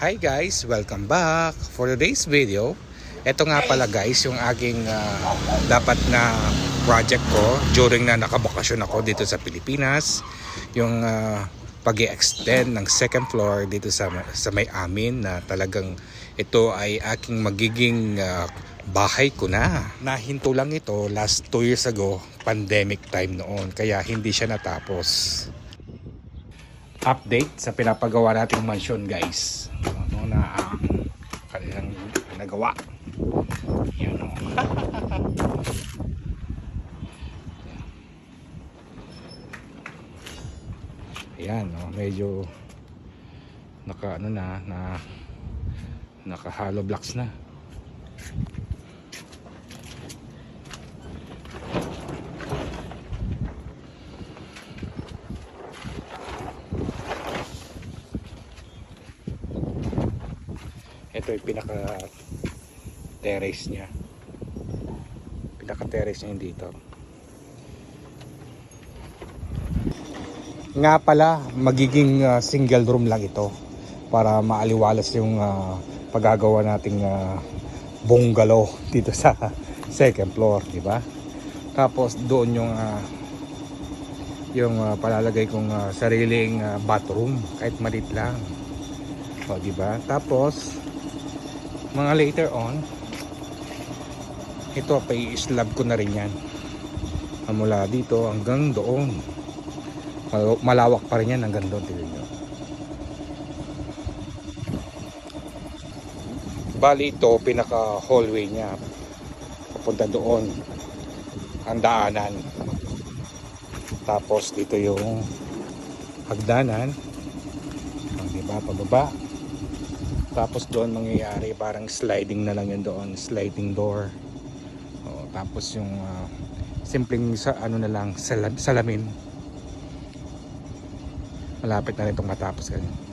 Hi guys, welcome back. For today's video, ito nga pala guys yung aking ah, dapat na project ko during na nakabakasyon ako dito sa Pilipinas. Yung pag extend ng second floor dito sa, sa may amin na talagang ito ay aking magiging ah, bahay ko na. Nahinto lang ito last 2 years ago, pandemic time noon. Kaya hindi siya natapos update sa pinapagawa nating mansion guys. Ano na ang kanilang nagawa? Yan o ayan o medyo naka ano na na naka hollow blocks na ito yung pinaka terrace niya. Pinaka terrace niya dito. Nga pala magiging uh, single room lang ito para maaliwalas yung uh, paggagawa nating uh, bungalow dito sa second floor di ba? Tapos doon yung uh, yung uh, palalagay kong uh, sariling uh, bathroom. Kahit malit lang. O di ba? Tapos mga later on ito pa i-slab ko na rin yan. Mula dito hanggang doon. Mal- malawak pa rin yan hanggang doon tignan nyo. Bali ito pinaka hallway niya. Papunta doon. Ang daanan. Tapos dito yung hagdanan. Ang diba pababa tapos doon mangyayari parang sliding na lang yun doon sliding door. O, tapos yung ah, simpleng sa ano na lang salam, salamin. Malapit na rin itong matapos ganyan